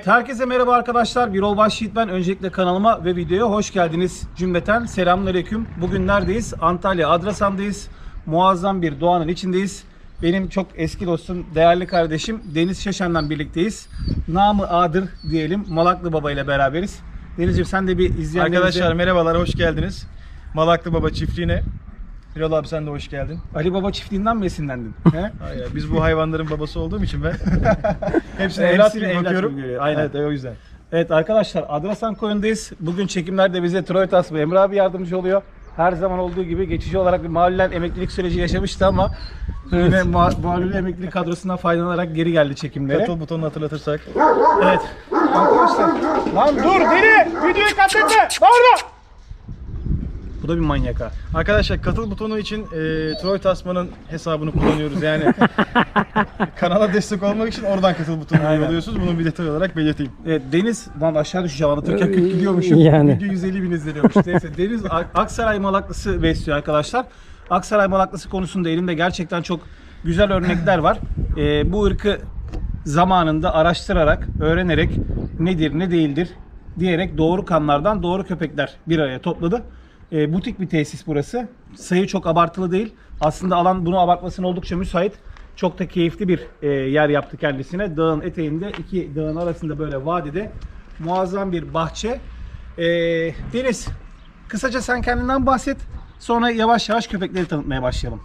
Evet herkese merhaba arkadaşlar. Birol Başyiğit ben. Öncelikle kanalıma ve videoya hoş geldiniz. Cümleten selamünaleyküm. Bugün neredeyiz? Antalya Adrasan'dayız. Muazzam bir doğanın içindeyiz. Benim çok eski dostum, değerli kardeşim Deniz Şaşan'la birlikteyiz. Namı Adır diyelim. Malaklı Baba ile beraberiz. Denizciğim sen de bir izleyenlerimize... Arkadaşlar merhabalar, hoş geldiniz. Malaklı Baba çiftliğine. Birol abi sen de hoş geldin. Ali Baba çiftliğinden mi esinlendin? He? Hayır, biz bu hayvanların babası olduğum için ben hepsine evlat gibi bakıyorum. gibi görüyor, aynen. Evet, o yüzden. Evet arkadaşlar Adrasan Koyun'dayız. Bugün çekimlerde bize Troitas ve Emre abi yardımcı oluyor. Her zaman olduğu gibi geçici olarak bir mahallen emeklilik süreci yaşamıştı ama yine ma- malul emeklilik kadrosundan faydalanarak geri geldi çekimlere. Katıl butonunu hatırlatırsak. Evet. Arkadaşlar. Lan dur deli! Videoyu katletme! Bağırma! Da bir manyak ha. Arkadaşlar katıl butonu için e, Troy Tasman'ın hesabını kullanıyoruz yani. Kanala destek olmak için oradan katıl butonunu Aynen. yolluyorsunuz. Bunu bir detay olarak belirteyim. Evet, Deniz, lan aşağı düşeceğim anlatırken 40 gidiyormuşum. Yani. Video 150 bin izleniyormuş. Neyse Deniz Ak- Aksaray Malaklısı besliyor arkadaşlar. Aksaray Malaklısı konusunda elimde gerçekten çok güzel örnekler var. Ee, bu ırkı zamanında araştırarak, öğrenerek nedir, ne değildir diyerek doğru kanlardan doğru köpekler bir araya topladı. Ee, butik bir tesis burası. Sayı çok abartılı değil. Aslında alan bunu abartmasına oldukça müsait. Çok da keyifli bir e, yer yaptı kendisine. Dağın eteğinde, iki dağın arasında böyle vadide muazzam bir bahçe. E, Deniz, kısaca sen kendinden bahset. Sonra yavaş yavaş köpekleri tanıtmaya başlayalım.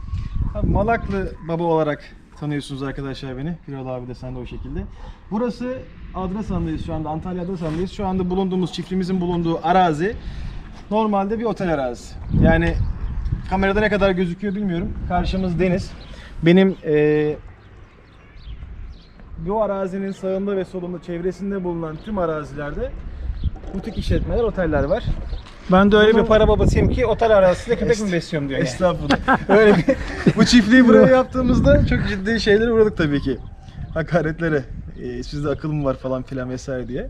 Abi, Malaklı Baba olarak tanıyorsunuz arkadaşlar beni. Birol abi de sen de o şekilde. Burası Adrasan'dayız şu anda. Antalya Adrasan'dayız. Şu anda bulunduğumuz çiftliğimizin bulunduğu arazi normalde bir otel arazisi. Yani kamerada ne kadar gözüküyor bilmiyorum. Karşımız deniz. Benim eee bu arazinin sağında ve solunda çevresinde bulunan tüm arazilerde butik işletmeler, oteller var. Ben de öyle Bunu- bir para babasıyım ki otel arasında köpek mi besliyorum diyor. yani. Estağfurullah. Öyle bir, bu çiftliği buraya yaptığımızda çok ciddi şeylere uğradık tabii ki. Hakaretlere. Ee, sizde akıl mı var falan filan vesaire diye.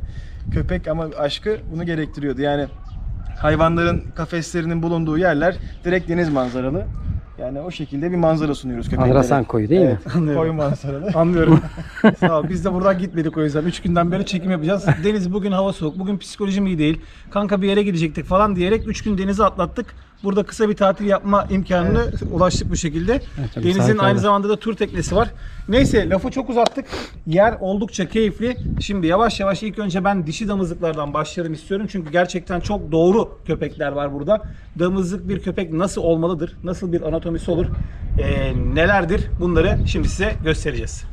Köpek ama aşkı bunu gerektiriyordu. Yani hayvanların kafeslerinin bulunduğu yerler direkt deniz manzaralı. Yani o şekilde bir manzara sunuyoruz köpeklere. Adrasan koyu değil mi? Evet, koyu manzaralı. Anlıyorum. Sağ ol. Biz de buradan gitmedik o yüzden. 3 günden beri çekim yapacağız. Deniz bugün hava soğuk. Bugün psikolojim iyi değil. Kanka bir yere gidecektik falan diyerek 3 gün denize atlattık burada kısa bir tatil yapma imkanına evet. ulaştık bu şekilde. Evet, Deniz'in aynı zamanda da tur teknesi var. Neyse lafı çok uzattık. Yer oldukça keyifli. Şimdi yavaş yavaş ilk önce ben dişi damızlıklardan başlayalım istiyorum. Çünkü gerçekten çok doğru köpekler var burada. Damızlık bir köpek nasıl olmalıdır? Nasıl bir anatomisi olur? Ee, nelerdir? Bunları şimdi size göstereceğiz.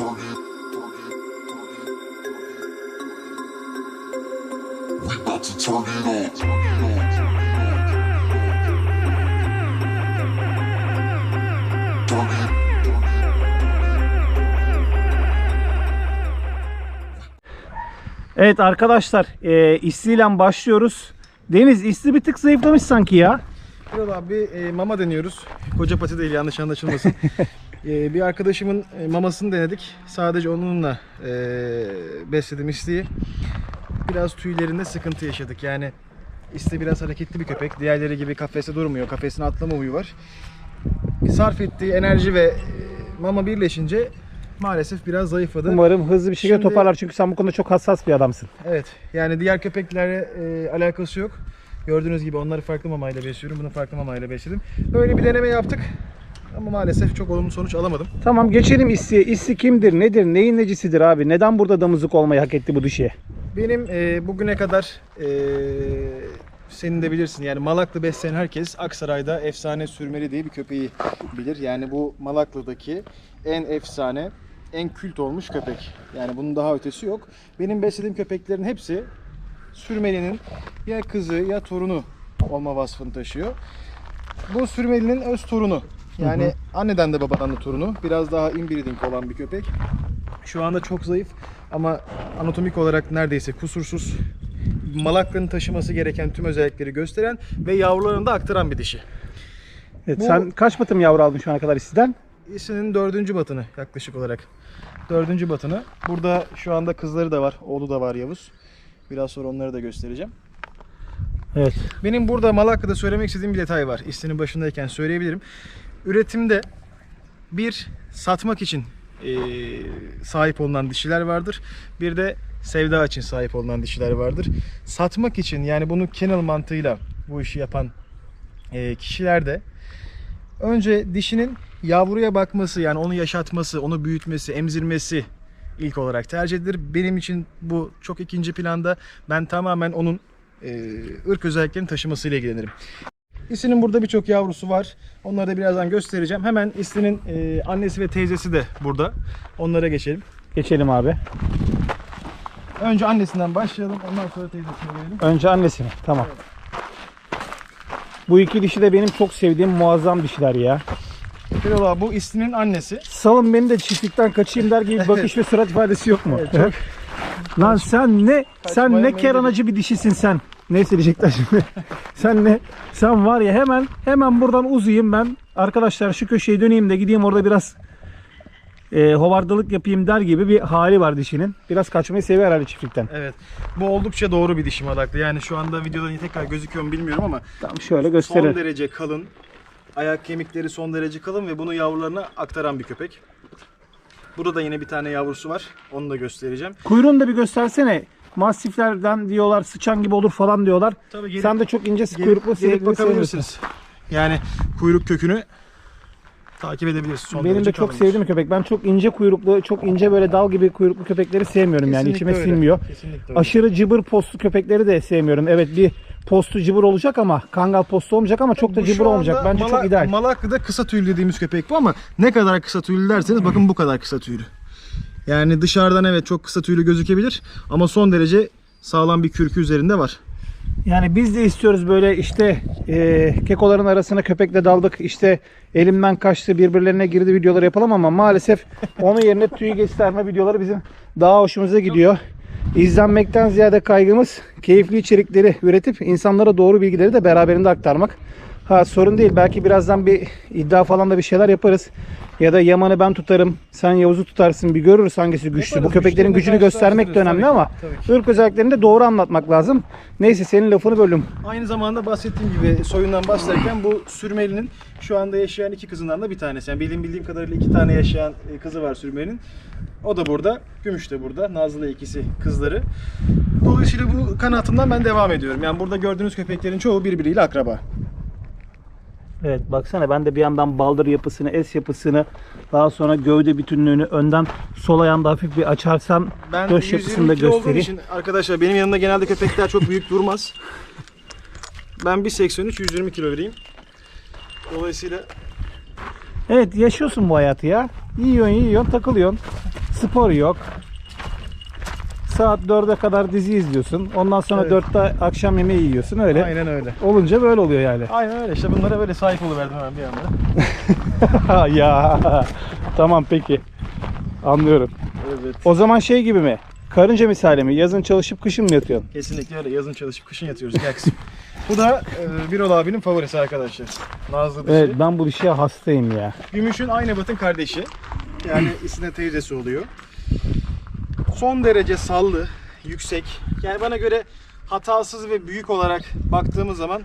Don't about to turn it up. Turn it. Evet arkadaşlar e, İsli'yle başlıyoruz. Deniz İsli bir tık zayıflamış sanki ya. Kral abi e, mama deniyoruz. Koca pati değil yanlış anlaşılmasın. E, bir arkadaşımın e, mamasını denedik. Sadece onunla e, besledim isteği. Biraz tüylerinde sıkıntı yaşadık. Yani iste biraz hareketli bir köpek. Diğerleri gibi kafeste durmuyor. Kafesine atlama huyu var. Sarf ettiği enerji ve e, mama birleşince maalesef biraz zayıfladı. Umarım hızlı bir şekilde Şimdi- toparlar çünkü sen bu konuda çok hassas bir adamsın. Evet. Yani diğer köpeklerle e, alakası yok. Gördüğünüz gibi onları farklı mamayla besliyorum. Bunu farklı mamayla besledim. Böyle bir deneme yaptık. Ama maalesef çok olumlu sonuç alamadım. Tamam geçelim İsli'ye. İsli kimdir, nedir, neyin necisidir abi? Neden burada damızlık olmayı hak etti bu dişi? Benim e, bugüne kadar e, senin de bilirsin yani Malaklı besleyen herkes Aksaray'da efsane sürmeli diye bir köpeği bilir. Yani bu Malaklı'daki en efsane, en kült olmuş köpek. Yani bunun daha ötesi yok. Benim beslediğim köpeklerin hepsi sürmelinin ya kızı ya torunu olma vasfını taşıyor. Bu sürmelinin öz torunu. Yani anneden de babadan da torunu. Biraz daha inbreeding olan bir köpek. Şu anda çok zayıf ama anatomik olarak neredeyse kusursuz. Malakların taşıması gereken tüm özellikleri gösteren ve yavrularını da aktaran bir dişi. Evet, Bu- Sen kaç batım yavru aldın şu ana kadar İsli'den? İsinin dördüncü batını yaklaşık olarak. Dördüncü batını. Burada şu anda kızları da var. Oğlu da var Yavuz. Biraz sonra onları da göstereceğim. Evet. Benim burada Malakya'da söylemek istediğim bir detay var. İstinin başındayken söyleyebilirim. Üretimde bir satmak için eee, sahip olunan dişiler vardır. Bir de sevda için sahip olunan dişiler vardır. Satmak için yani bunu kennel mantığıyla bu işi yapan eee, kişiler de önce dişinin yavruya bakması yani onu yaşatması, onu büyütmesi, emzirmesi ilk olarak tercih edilir. Benim için bu çok ikinci planda. Ben tamamen onun e, ırk özelliklerini taşımasıyla ilgilenirim. İsinin burada birçok yavrusu var. Onları da birazdan göstereceğim. Hemen İsinin e, annesi ve teyzesi de burada. Onlara geçelim. Geçelim abi. Önce annesinden başlayalım. Ondan sonra teyzesine gelelim. Önce annesini. Tamam. Bu iki dişi de benim çok sevdiğim muazzam dişiler ya. Abi bu İsinin annesi. Salın beni de çiftlikten kaçayım der gibi bakış ve surat ifadesi yok mu? Evet, çok- Lan sen ne sen ne keranacı bir dişisin sen. Ne söyleyecekler şimdi? sen ne? Sen var ya hemen hemen buradan uzayayım ben. Arkadaşlar şu köşeyi döneyim de gideyim orada biraz e, hovardalık yapayım der gibi bir hali var dişinin. Biraz kaçmayı seviyor herhalde çiftlikten. Evet. Bu oldukça doğru bir dişi malaklı. Yani şu anda videoda tekrar gözüküyor mu bilmiyorum ama Tamam şöyle son gösterelim. derece kalın. Ayak kemikleri son derece kalın ve bunu yavrularına aktaran bir köpek. Burada da yine bir tane yavrusu var. Onu da göstereceğim. Kuyruğunu da bir göstersene. Mastiflerden diyorlar sıçan gibi olur falan diyorlar. Tabii gelip, Sen de çok ince gelip- kuyruklu gelip bakabilirsiniz. Yani kuyruk kökünü takip edebilirsiniz. Son Benim de çok sevdiğim köpek. Ben çok ince kuyruklu, çok ince böyle dal gibi kuyruklu köpekleri sevmiyorum yani Kesinlikle içime öyle. sinmiyor. Kesinlikle öyle. Aşırı cıbır postlu köpekleri de sevmiyorum. Evet bir postu cıbır olacak ama kangal postu olmayacak ama çok da cıbır olmayacak. Bence Mala- çok ideal. Malaklı'da kısa tüylü dediğimiz köpek bu ama ne kadar kısa tüylü derseniz bakın bu kadar kısa tüylü. Yani dışarıdan evet çok kısa tüylü gözükebilir ama son derece sağlam bir kürkü üzerinde var. Yani biz de istiyoruz böyle işte e, kekoların arasına köpekle daldık. işte elimden kaçtı birbirlerine girdi videoları yapalım ama maalesef onun yerine tüy gösterme videoları bizim daha hoşumuza gidiyor. İzlenmekten ziyade kaygımız keyifli içerikleri üretip insanlara doğru bilgileri de beraberinde aktarmak. Ha sorun değil belki birazdan bir iddia falan da bir şeyler yaparız. Ya da Yaman'ı ben tutarım, sen Yavuz'u tutarsın bir görürüz hangisi güçlü. Yaparız, Bu köpeklerin gücünü göstermek de önemli tabii ama ki, tabii ırk özelliklerini de doğru anlatmak lazım. Neyse senin lafını böldüm. Aynı zamanda bahsettiğim gibi soyundan bahsederken bu sürmelinin şu anda yaşayan iki kızından da bir tanesi. Yani bildiğim bildiğim kadarıyla iki tane yaşayan e, kızı var sürmelinin. O da burada. Gümüş de burada. Nazlı ikisi kızları. Dolayısıyla bu kanatımdan ben devam ediyorum. Yani burada gördüğünüz köpeklerin çoğu birbiriyle akraba. Evet baksana ben de bir yandan baldır yapısını, es yapısını, daha sonra gövde bütünlüğünü önden sol ayağında hafif bir açarsam Ben döş 120 yapısını da göstereyim. için arkadaşlar benim yanımda genelde köpekler çok büyük durmaz. Ben 1.83 120 kilo vereyim. Dolayısıyla Evet yaşıyorsun bu hayatı ya. Yiyorsun yiyorsun takılıyorsun. Spor yok. Saat 4'e kadar dizi izliyorsun. Ondan sonra Evet. 4'te akşam yemeği yiyorsun öyle. Aynen öyle. Olunca böyle oluyor yani. Aynen öyle. İşte bunlara böyle sahip oluverdim hemen bir anda. ya tamam peki. Anlıyorum. Evet. O zaman şey gibi mi? Karınca misali mi? Yazın çalışıp kışın mı yatıyorsun? Kesinlikle öyle. Yazın çalışıp kışın yatıyoruz. Gel kızım. Bu da e, Birol abinin favorisi arkadaşlar. Nazlı dişi. Evet ben bu dişiye hastayım ya. Gümüş'ün aynı batın kardeşi. Yani isine teyzesi oluyor. Son derece sallı, yüksek. Yani bana göre hatasız ve büyük olarak baktığımız zaman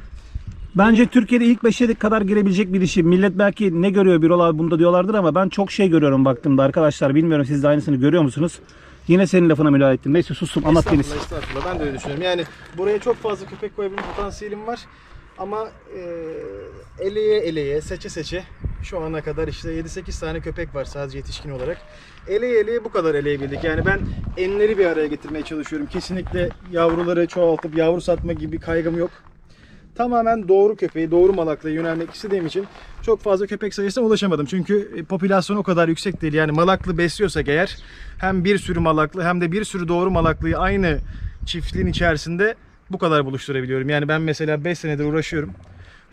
Bence Türkiye'de ilk 5'e kadar girebilecek bir dişi. Millet belki ne görüyor Birol abi bunda diyorlardır ama ben çok şey görüyorum baktığımda arkadaşlar. Bilmiyorum siz de aynısını görüyor musunuz? Yine senin lafına müdahale ettim. Neyse sustum anlat Deniz. Estağfurullah, estağfurullah. Ben de öyle düşünüyorum. Yani buraya çok fazla köpek koyabilme potansiyelim var. Ama e, eleye eleye, seçe seçe şu ana kadar işte 7-8 tane köpek var sadece yetişkin olarak. Eleye eleye bu kadar eleyebildik. Yani ben enleri bir araya getirmeye çalışıyorum. Kesinlikle yavruları çoğaltıp yavru satma gibi kaygım yok. Tamamen doğru köpeği, doğru malakla yönelmek istediğim için çok fazla köpek sayısına ulaşamadım. Çünkü e, popülasyon o kadar yüksek değil. Yani malaklı besliyorsak eğer hem bir sürü malaklı hem de bir sürü doğru malaklıyı aynı çiftliğin içerisinde bu kadar buluşturabiliyorum. Yani ben mesela 5 senedir uğraşıyorum.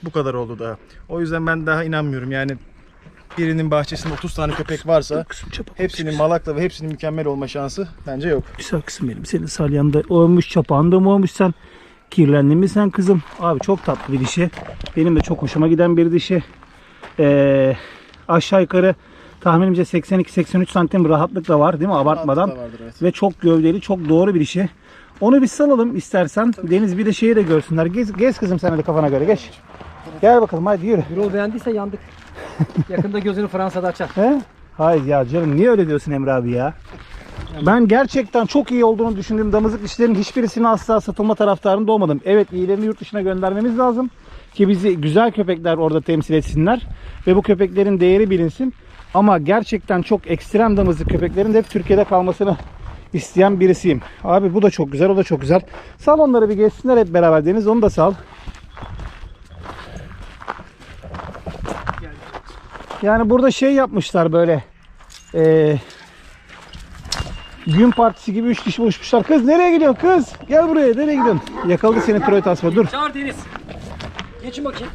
Bu kadar oldu daha. O yüzden ben daha inanmıyorum. Yani birinin bahçesinde 30 tane köpek varsa hepsinin malakla ve hepsinin mükemmel olma şansı bence yok. Güzel kızım benim. Senin salyanda olmuş, çapağında mı olmuş sen? Kirlendin mi sen kızım? Abi çok tatlı bir dişi. Benim de çok hoşuma giden bir dişi. Ee, aşağı yukarı tahminimce 82-83 santim rahatlıkla var değil mi? Abartmadan. Vardır, evet. Ve çok gövdeli, çok doğru bir dişi. Onu bir salalım istersen. Deniz bir de şeyi de görsünler. Gez, gez kızım sen de kafana göre geç. Gel bakalım hadi yürü. Yol beğendiyse yandık. Yakında gözünü Fransa'da açar. He? Hayır ya canım niye öyle diyorsun Emre abi ya? Ben gerçekten çok iyi olduğunu düşündüğüm damızlık dişlerin hiçbirisini asla satılma taraftarında olmadım. Evet iyilerini yurt dışına göndermemiz lazım. Ki bizi güzel köpekler orada temsil etsinler. Ve bu köpeklerin değeri bilinsin. Ama gerçekten çok ekstrem damızlık köpeklerin de hep Türkiye'de kalmasını isteyen birisiyim. Abi bu da çok güzel, o da çok güzel. Sal onları bir geçsinler hep beraber Deniz, onu da sal. Yani burada şey yapmışlar böyle. Eee gün partisi gibi 3 kişi buluşmuşlar. Kız nereye gidiyorsun kız? Gel buraya nereye gidiyorsun? Yakaladı seni Troy tasma dur. Çağır Deniz. Geçin bakayım.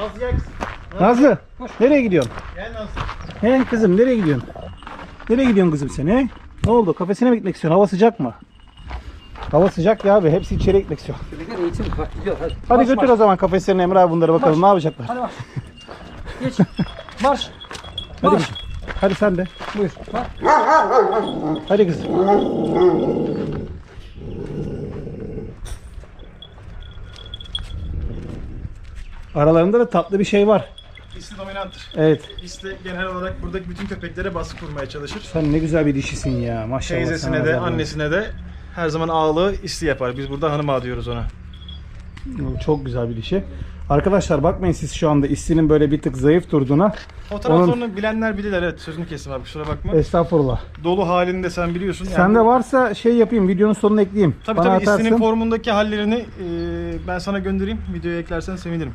Nazlı gel kızım. Nazlı nereye gidiyorsun? Gel Nazlı. He kızım nereye gidiyorsun? Nereye gidiyorsun kızım sen he? Ne oldu? Kafesine mi gitmek istiyorsun? Hava sıcak mı? Hava sıcak ya abi. Hepsi içeri gitmek istiyor. Köpekler eğitim bak gidiyor hadi. Hadi Marş, götür marş. o zaman kafeslerine Emre abi bunları bakalım ne yapacaklar. Hadi bak. Geç. Marş. Hadi, Marş. kızım. Hadi sen de. Buyur. Bak. Hadi kızım. Aralarında da tatlı bir şey var. İsli dominanttır. Evet. İsli genel olarak buradaki bütün köpeklere baskı kurmaya çalışır. Sen ne güzel bir dişisin ya maşallah. Teyzesine de annesine de her zaman ağlığı isli yapar. Biz burada hanım ağa diyoruz ona. Çok güzel bir dişi. Arkadaşlar bakmayın siz şu anda İsli'nin böyle bir tık zayıf durduğuna. Fotoğraflarını bilenler bilirler evet sözünü kestim abi kusura bakma. Estağfurullah. Dolu halini de sen biliyorsun. Yani Sende varsa şey yapayım videonun sonuna ekleyeyim. Tabii Bana tabii atarsın. Formundaki hallerini e, ben sana göndereyim. Videoya eklersen sevinirim.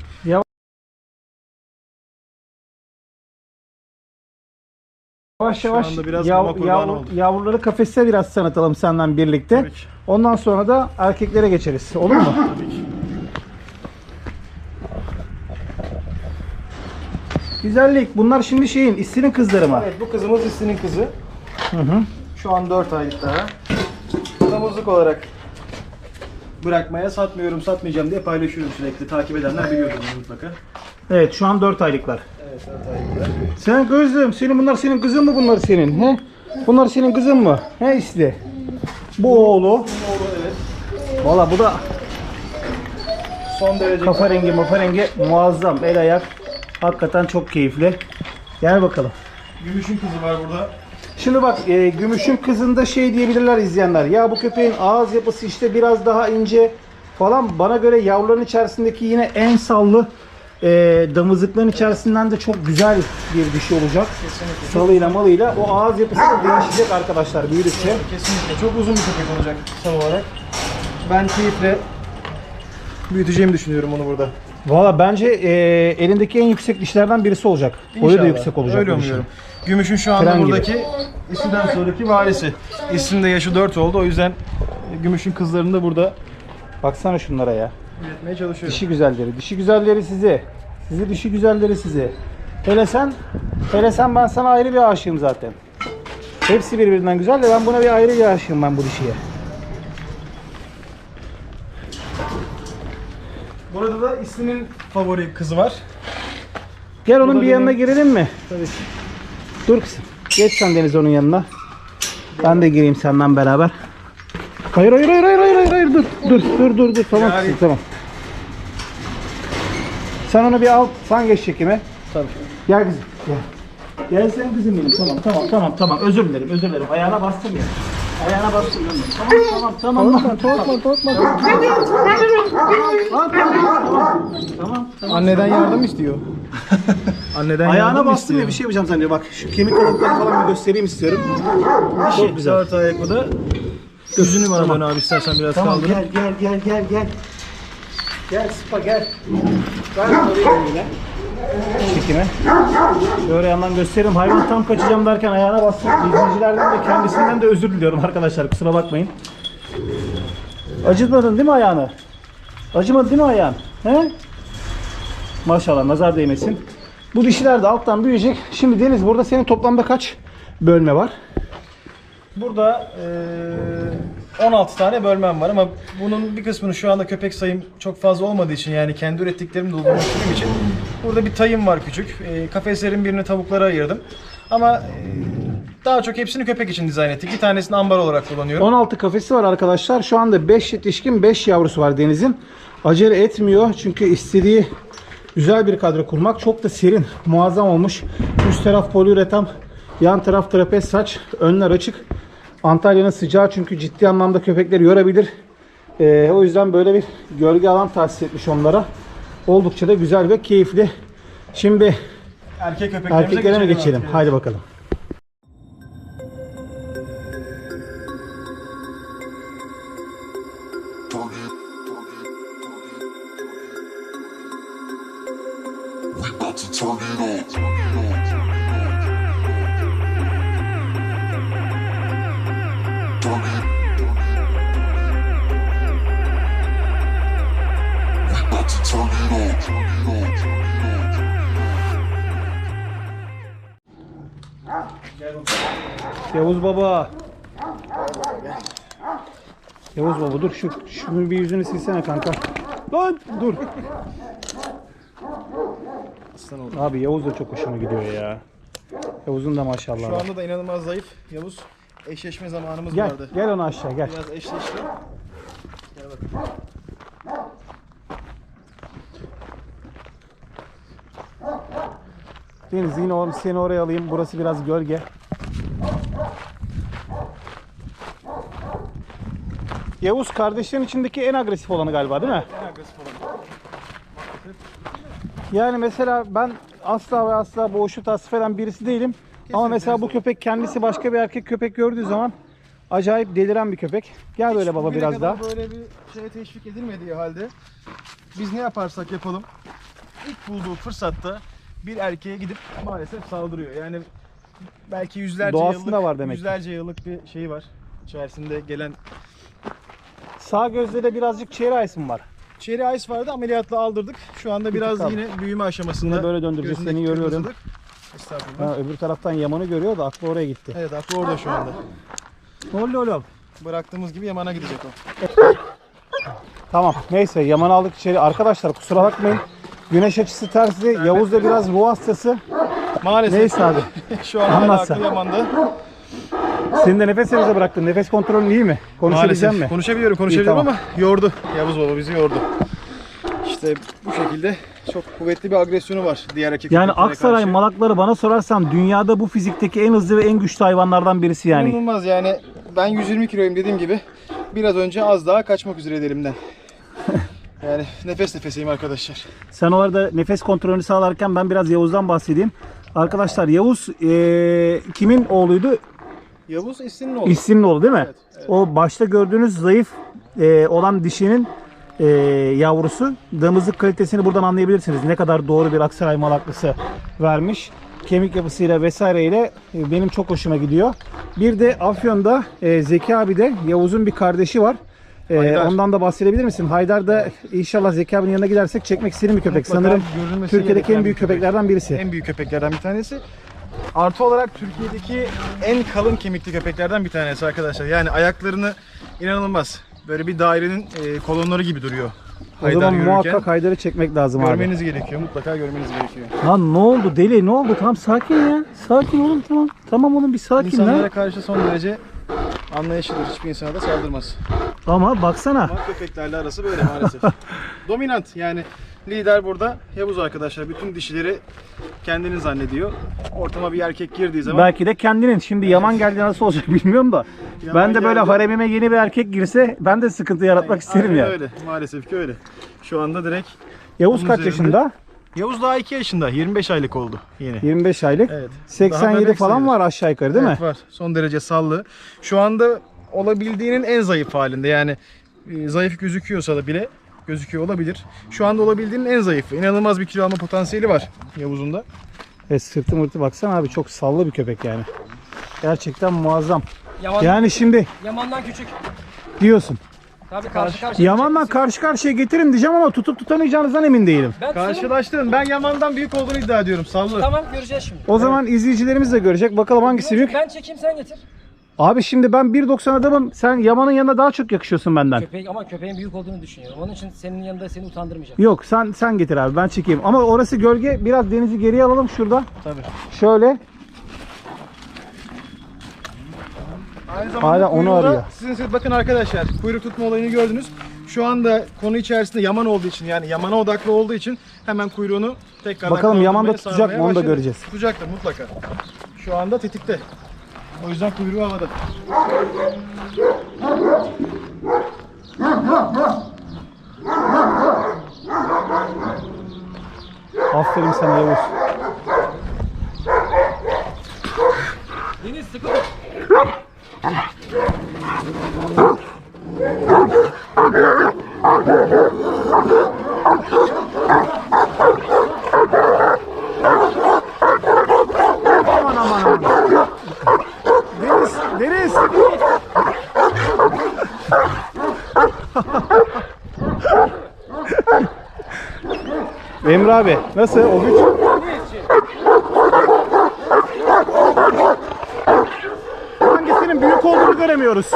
Yavaş Şu yavaş anda biraz yav- yav- yavruları kafeste biraz tanıtalım senden birlikte. Ondan sonra da erkeklere geçeriz. Olur mu? Tabii ki. Güzellik. Bunlar şimdi şeyin, İsli'nin kızları mı? Evet bu kızımız İsli'nin kızı. Hı hı. Şu an 4 aylık daha. Damızlık olarak bırakmaya satmıyorum satmayacağım diye paylaşıyorum sürekli. Takip edenler biliyordur bunu mutlaka. Evet şu an 4 aylıklar. Evet 4 aylıklar. Sen kızım, senin bunlar senin kızın mı bunlar senin? He? Bunlar senin kızın mı? He İsli? Bu oğlu. Oğlu evet. Valla bu da Son derece kafa rengi mafa rengi muazzam. El ayak. Hakikaten çok keyifli. Gel bakalım. Gümüşün kızı var burada. Şimdi bak e, Gümüş'ün kızında şey diyebilirler izleyenler. Ya bu köpeğin ağız yapısı işte biraz daha ince falan. Bana göre yavruların içerisindeki yine en sallı e, damızlıkların içerisinden de çok güzel bir dişi olacak. Kesinlikle. Salıyla malıyla o ağız yapısı da değişecek arkadaşlar büyüdükçe. Kesinlikle. Çok uzun bir köpek olacak sal olarak. Ben keyifle büyüteceğimi düşünüyorum onu burada. Valla bence e, elindeki en yüksek dişlerden birisi olacak. Boyu da İnşallah. yüksek olacak. Öyle bu dişin. umuyorum. Gümüşün şu anda Tren gibi. buradaki İsli'den sonraki varisi. İsli'nin de yaşı 4 oldu. O yüzden Gümüş'ün kızlarını da burada Baksana şunlara ya. üretmeye çalışıyorum. Dişi güzelleri. Dişi güzelleri sizi. Sizi dişi güzelleri sizi. Hele sen, hele sen ben sana ayrı bir aşığım zaten. Hepsi birbirinden güzel de ben buna bir ayrı bir aşığım ben bu dişiye. Burada da İsli'nin favori kızı var. Gel onun bir yanına girelim mi? Tabii. Dur kızım. Geç sen Deniz onun yanına. Ben de gireyim senden beraber. Hayır hayır hayır hayır hayır hayır, hayır dur dur dur dur dur tamam Yani- kızım tamam. Sen onu bir al sen geç çekime. Tabii. Gel kızım gel. Gel sen kızım benim tamam tamam tamam tamam özür dilerim özür dilerim ayağına bastım ya. Ayağına ben de. Tamam tamam tamam. Korkma korkma korkma. Tamam tamam tamam. tamam. Anneden yardım istiyor. Anneden Ayağına yardım bastım ya bir şey yapacağım zannediyor. Bak şu kemik olanları falan bir göstereyim istiyorum. Çok güzel. Dört ayak bu da. Yüzünü bana dön abi istersen biraz Tamam kaldırıp. gel gel gel gel gel. Gel Sıpa gel. Ben alayım yine. Çekime. Şöyle yandan göstereyim. Hayvan tam kaçacağım derken ayağına bastım. İzleyicilerden de kendisinden de özür diliyorum arkadaşlar. Kusura bakmayın. Acıtmadın değil mi ayağını? Acımadı değil mi ayağın? He? Maşallah nazar değmesin. Bu dişiler de alttan büyüyecek. Şimdi Deniz burada senin toplamda kaç bölme var? Burada eee, 16 tane bölmem var ama bunun bir kısmını şu anda köpek sayım çok fazla olmadığı için yani kendi ürettiklerimi doldurduğum için burada bir tayım var küçük. Eee, kafeslerin birini tavuklara ayırdım. Ama eee, daha çok hepsini köpek için dizayn ettik. Bir tanesini ambar olarak kullanıyorum. 16 kafesi var arkadaşlar. Şu anda 5 yetişkin 5 yavrusu var Deniz'in. Acele etmiyor çünkü istediği güzel bir kadro kurmak. Çok da serin, muazzam olmuş. Üst taraf poliüretan, yan taraf trapez saç, önler açık. Antalya'nın sıcağı çünkü ciddi anlamda köpekleri yorabilir. Ee, o yüzden böyle bir gölge alan tahsis etmiş onlara. Oldukça da güzel ve keyifli. Şimdi Erkek köpeklerimize erkeklere mi geçelim? Haydi bakalım. Baba. Yavuz Baba dur şu şunun bir yüzünü silsene kanka. Lan dur. Aslan oldu. Abi Yavuz da çok hoşuma gidiyor ya. Yavuz'un da maşallah. Şu var. anda da inanılmaz zayıf. Yavuz eşleşme zamanımız Gel vardı. gel onu aşağı gel. Biraz eşleşti. Gel bakalım. Deniz yine oğlum seni oraya alayım. Burası biraz gölge. Yavuz kardeşlerin içindeki en agresif olanı galiba değil mi? En agresif olan. Yani mesela ben asla ve asla boğuşu tasvip eden birisi değilim. Ama mesela bu köpek kendisi başka bir erkek köpek gördüğü zaman acayip deliren bir köpek. Gel böyle baba Bugüne biraz kadar daha. Böyle bir şeye teşvik edilmediği halde biz ne yaparsak yapalım ilk bulduğu fırsatta bir erkeğe gidip maalesef saldırıyor. Yani belki yüzlerce Doğasında yıllık, var demek ki. yüzlerce yıllık bir şeyi var. İçerisinde gelen Sağ gözde de birazcık çeyre isim var. Cherry Ice vardı ameliyatla aldırdık. Şu anda biraz kaldı. yine büyüme aşamasında. Yine böyle döndüreceğiz, seni görüyorum. Estağfurullah. Ha, öbür taraftan Yaman'ı görüyor da aklı oraya gitti. Evet aklı orada şu anda. Oğlum oğlum. Bıraktığımız gibi Yaman'a gidecek o. Tamam neyse Yaman aldık içeri. Arkadaşlar kusura bakmayın. Güneş açısı tersi. Yavuz da biraz ruh hastası. Maalesef Neyse abi. şu anda Anlat aklı. Yaman'da. Senin de nefes nefese bıraktın. Nefes kontrolün iyi mi? Konuşabilecek mi? Konuşabiliyorum, konuşabiliyorum tamam. ama yordu. Yavuz baba bizi yordu. İşte bu şekilde çok kuvvetli bir agresyonu var diğer erkek Yani Aksaray karşı. malakları bana sorarsan dünyada bu fizikteki en hızlı ve en güçlü hayvanlardan birisi yani. İnanılmaz yani ben 120 kiloyum dediğim gibi biraz önce az daha kaçmak üzereydi elimden. yani nefes nefeseyim arkadaşlar. Sen o arada nefes kontrolünü sağlarken ben biraz Yavuz'dan bahsedeyim. Arkadaşlar Yavuz eee, kimin oğluydu? Yavuz İstin'in oğlu. İslimli oğlu değil mi? Evet, evet. O başta gördüğünüz zayıf eee, olan dişinin e, yavrusu. Damızlık kalitesini buradan anlayabilirsiniz. Ne kadar doğru bir Aksaray malaklısı vermiş. Kemik yapısıyla vesaireyle e, benim çok hoşuma gidiyor. Bir de Afyon'da e, Zeki abi de Yavuz'un bir kardeşi var. E, Haydar. ondan da bahsedebilir misin? Haydar da inşallah Zeki abinin yanına gidersek çekmek istediğim bir köpek. Mutlaka Sanırım görülmesi Türkiye'deki gereken en büyük bir köpek. köpeklerden birisi. En büyük köpeklerden bir tanesi. Artı olarak Türkiye'deki en kalın kemikli köpeklerden bir tanesi arkadaşlar. Yani ayaklarını inanılmaz. Böyle bir dairenin e, kolonları gibi duruyor. O zaman yürürken. muhakkak Haydar'ı çekmek lazım abi. Görmeniz gerekiyor. Mutlaka görmeniz gerekiyor. Lan ne oldu deli ne oldu? Tamam sakin ya. Sakin oğlum tamam. Tamam oğlum bir sakin İnsanlara lan. karşı son derece anlayışlıdır. Hiçbir insana da saldırmaz. Ama baksana. Ama köpeklerle arası böyle maalesef. Dominant yani lider burada Yavuz arkadaşlar. Bütün dişileri kendini zannediyor. Ortama bir erkek girdiği zaman Belki de kendinin. Şimdi Yaman geldi nasıl olacak bilmiyorum da. Yaman ben de böyle geldi. haremime yeni bir erkek girse ben de sıkıntı yaratmak isterim Aynen ya. öyle. Maalesef ki öyle. Şu anda direkt Yavuz Onun kaç üzerinde- yaşında? Yavuz daha 2 yaşında. 25 aylık oldu yeni. 25 aylık. Evet. Daha 87 bebek falan sayılır. var aşağı yukarı değil evet, mi? var. Son derece sallı. Şu anda olabildiğinin en zayıf halinde. Yani e, zayıf gözüküyorsa da bile gözüküyor olabilir. Şu anda olabildiğinin en zayıfı. İnanılmaz bir kilo alma potansiyeli var Yavuz'un da. E, sırtı mırtı baksana abi çok sallı bir köpek yani. Gerçekten muazzam. Yaman, Yani şimdi Yaman'dan küçük. diyorsun. Tabii karşı karşıya. Yaman'la karşı karşıya getirin diyeceğim ama tutup tutamayacağınızdan emin değilim. Ben Karşı... Karşılaştırın. Ben Yaman'dan büyük olduğunu iddia ediyorum. Sallı. Tamam göreceğiz şimdi. O zaman izleyicilerimiz de görecek. Bakalım hangisi büyük. Ben çekeyim sen getir. Abi şimdi ben 1.90 adamım. Sen Yaman'ın yanında daha çok yakışıyorsun benden. Köpeği ama köpeğin büyük olduğunu düşünüyorum. Onun için senin yanında seni utandırmayacak. Yok sen sen getir abi ben çekeyim. Ama orası gölge. Biraz denizi geriye alalım şurada. Tabii. Şöyle. Aynı zamanda Hala onu kuyruğu da arıyor. Sizin siz bakın arkadaşlar kuyruk tutma olayını gördünüz. Şu anda konu içerisinde yaman olduğu için yani yamana odaklı olduğu için hemen kuyruğunu tekrar Bakalım Yaman da tutacak mı onu da göreceğiz. Tutacaktır mutlaka. Şu anda tetikte. O yüzden kuyruğu havada. Aferin sana Yavuz. Deniz sıkı Emre abi nasıl o güç? Hangisinin büyük olduğunu göremiyoruz.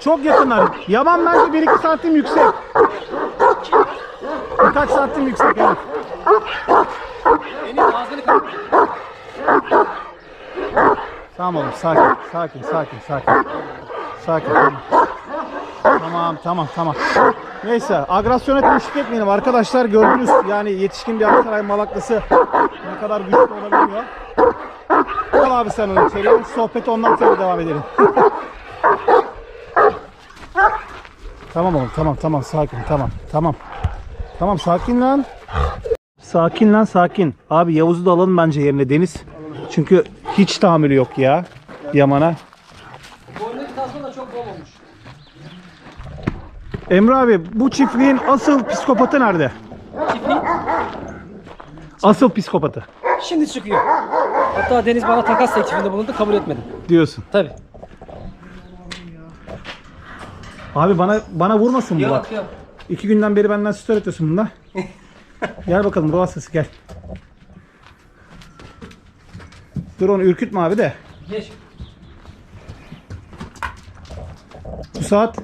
Çok yakınlar. Yaman bence 1-2 santim yüksek. Birkaç santim yüksek evet. Tamam oğlum sakin, sakin, sakin, sakin. Sakin tamam. Tamam, tamam, tamam. Neyse, agresyona teşvik etmeyelim arkadaşlar. Gördünüz yani yetişkin bir Aksaray malaklısı ne kadar güçlü olabiliyor. Al abi sen onu içeriye. Sohbeti ondan sonra devam edelim. tamam oğlum, tamam, tamam, sakin, tamam, tamam. Tamam, sakin lan. Sakin lan, sakin. Abi Yavuz'u da alalım bence yerine Deniz. Çünkü hiç tahammülü yok ya Yaman'a. Boynundaki tasma da çok bol olmuş. Emre abi bu çiftliğin asıl psikopatı nerede? Çiftliği Asıl psikopatı şimdi çıkıyor. Hatta Deniz bana takas teklifinde bulundu kabul etmedim. diyorsun. Tabii. Abi bana bana vurmasın bu bak. Yok. İki günden beri benden süt öğretiyorsun bunda. gel bakalım ruh hastası gel. Dur onu ürkütme abi de. Geç. Bu saat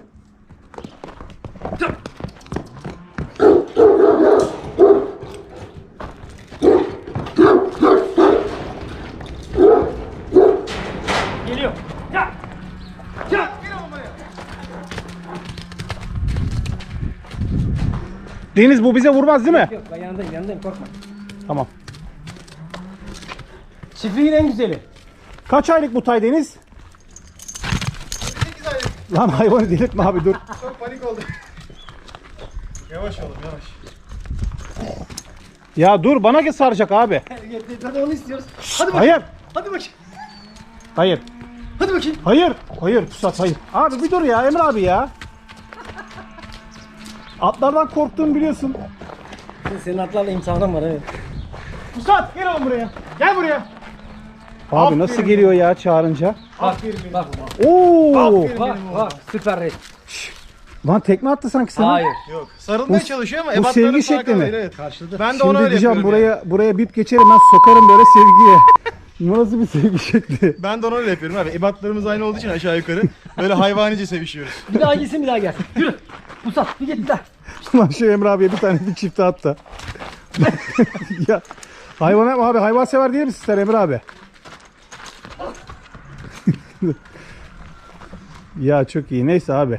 Deniz bu bize vurmaz değil mi? Yok ben yanındayım yanındayım korkma. Tamam. Çiftliğin en güzeli. Kaç aylık bu tay Deniz? 8 aylık. Lan hayvanı delirtme abi dur. Çok panik oldu. yavaş oğlum yavaş. Ya dur bana saracak abi. Hadi onu istiyoruz. Hadi Hayır. Hadi bakayım. Hayır. Hadi bakayım. Hayır. Hayır Pusat hayır. Abi bir dur ya Emre abi ya. Atlardan korktuğumu biliyorsun. Senin atlarla imtihanın var evet. Pusat gel oğlum buraya. Gel buraya. Abi nasıl geliyor ya çağırınca? Bak bak Oo! bak bak süper rey. Lan tekme attı sanki sana. Hayır. Yok. Sarılmaya Bu- çalışıyor ama bu sevgi şekli mi? Evet. Karşıladı. Ben de Şimdi ona öyle diyeceğim yapıyorum. buraya buraya bip geçerim ben sokarım böyle sevgiye. Bu nasıl bir sevgi şekli? Ben de ona öyle yapıyorum abi. Ebatlarımız aynı olduğu için aşağı yukarı böyle hayvanice sevişiyoruz. Bir daha gitsin bir daha gelsin. Yürü. Pusat bir git daha. Ulan şu Emre abiye bir tane bir çifte at da. ya hayvan abi hayvan sever değil misin sen Emre abi? ya çok iyi. Neyse abi.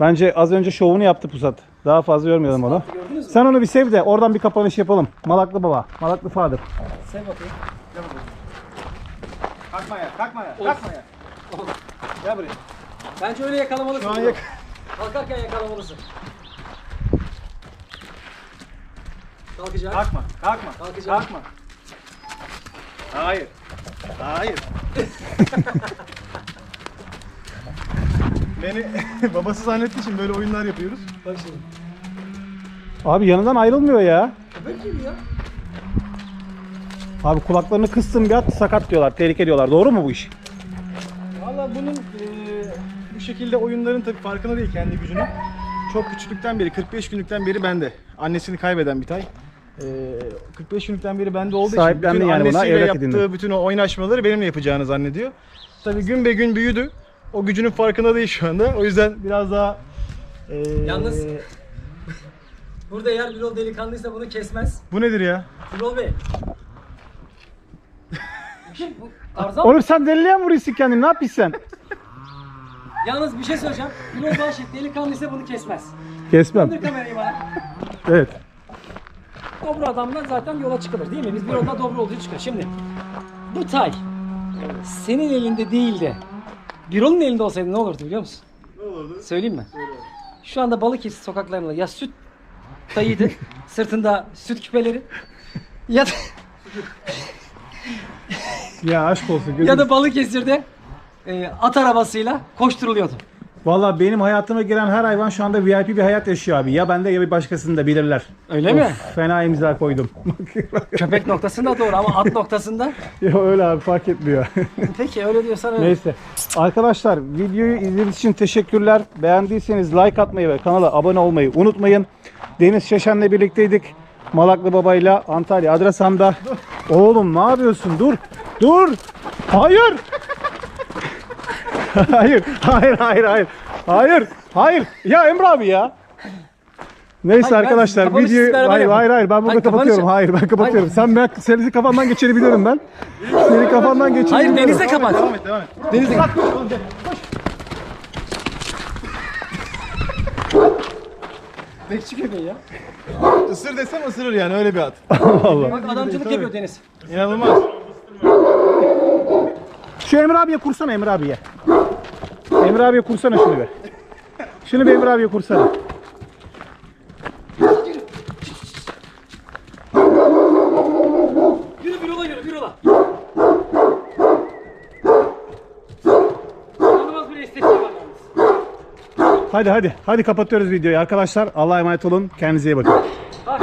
Bence az önce şovunu yaptı Pusat. Daha fazla yormayalım onu. Sen onu bir sev de oradan bir kapanış yapalım. Malaklı baba, Malaklı Fadır. Sev bakayım. Kalkma ya, kalkma ya, kalkma ya. Gel buraya. Bence öyle yakalamalısın. Şu an yak- Kalkarken yakalamalısın. Kalkacak. Kalkma, kalkma, Kalkacak. kalkma. Hayır. Hayır. Beni babası zannettiği için böyle oyunlar yapıyoruz. Bak şimdi. Abi yanından ayrılmıyor ya. Köpek gibi ya. Abi kulaklarını kıstın bir at sakat diyorlar. Tehlike diyorlar. Doğru mu bu iş? Valla bunun eee, bu şekilde oyunların tabii farkında değil kendi gücünün. Çok küçüklükten beri, 45 günlükten beri bende. Annesini kaybeden bir tay. Eee, 45 günlükten beri bende olduğu için bütün yani buna, annesiyle yaptığı edindin. bütün o oynaşmaları benimle yapacağını zannediyor. Tabii gün be gün büyüdü. O gücünün farkında değil şu anda. O yüzden biraz daha eee, Yalnız- Burada eğer Birol delikanlıysa bunu kesmez. Bu nedir ya? Birol Bey. Bu Tarzan Oğlum sen deliliğe mi vuruyorsun kendini? Ne yapıyorsun sen? Yalnız bir şey söyleyeceğim. Birol Bahşet delikanlıysa bunu kesmez. Kesmem. Döndür kamerayı bana. Evet. Dobro adamdan zaten yola çıkılır değil mi? Biz bir yolda dobro olduğu çıkar. Şimdi bu tay senin elinde değil de Birol'un elinde olsaydı ne olurdu biliyor musun? Ne olurdu? Söyleyeyim mi? Şu anda Balıkesir sokaklarında ya süt tayıydı, sırtında süt küpeleri ya da, Ya aşk olsun. Gözüm. ya da Balıkesir'de e, at arabasıyla koşturuluyordu. Valla benim hayatıma giren her hayvan şu anda VIP bir hayat yaşıyor abi. Ya bende ya bir başkasında bilirler. Öyle mi? Fena imza koydum. Köpek noktasında doğru ama at noktasında. ya öyle abi fark etmiyor. Peki öyle diyorsan öyle. Neyse. Arkadaşlar videoyu izlediğiniz için teşekkürler. Beğendiyseniz like atmayı ve kanala abone olmayı unutmayın. Deniz Şeşen'le birlikteydik. Malaklı Baba'yla Antalya Adrasan'da. Oğlum ne yapıyorsun? Dur. Dur. Hayır. hayır. Hayır. Hayır. Hayır. Hayır. Hayır. Ya Emre abi ya. Neyse Hayır, ben arkadaşlar beraber hayır hayır hayır ben burada Hayır, kapanışı- kapatıyorum. Hayır ben kapatıyorum. Sen ben seni kafandan geçirebiliyorum ben. Seni kafandan geçirebiliyorum. Hayır denize kapat. Devam et, devam et. Denize kapat. Bekçi köpeği ya. Isır desem ısırır yani öyle bir at. Bak adamcılık yapıyor Deniz. İnanılmaz. Şu Emre abiye kursana Emre abiye. Emre abiye kursana şunu be. Şunu bir Emre abiye kursana. Yürü bir yola yürü bir yola. İnanılmaz bir estetiği var yalnız. Hadi hadi. Hadi kapatıyoruz videoyu arkadaşlar. Allah'a emanet olun. Kendinize iyi bakın. Bak.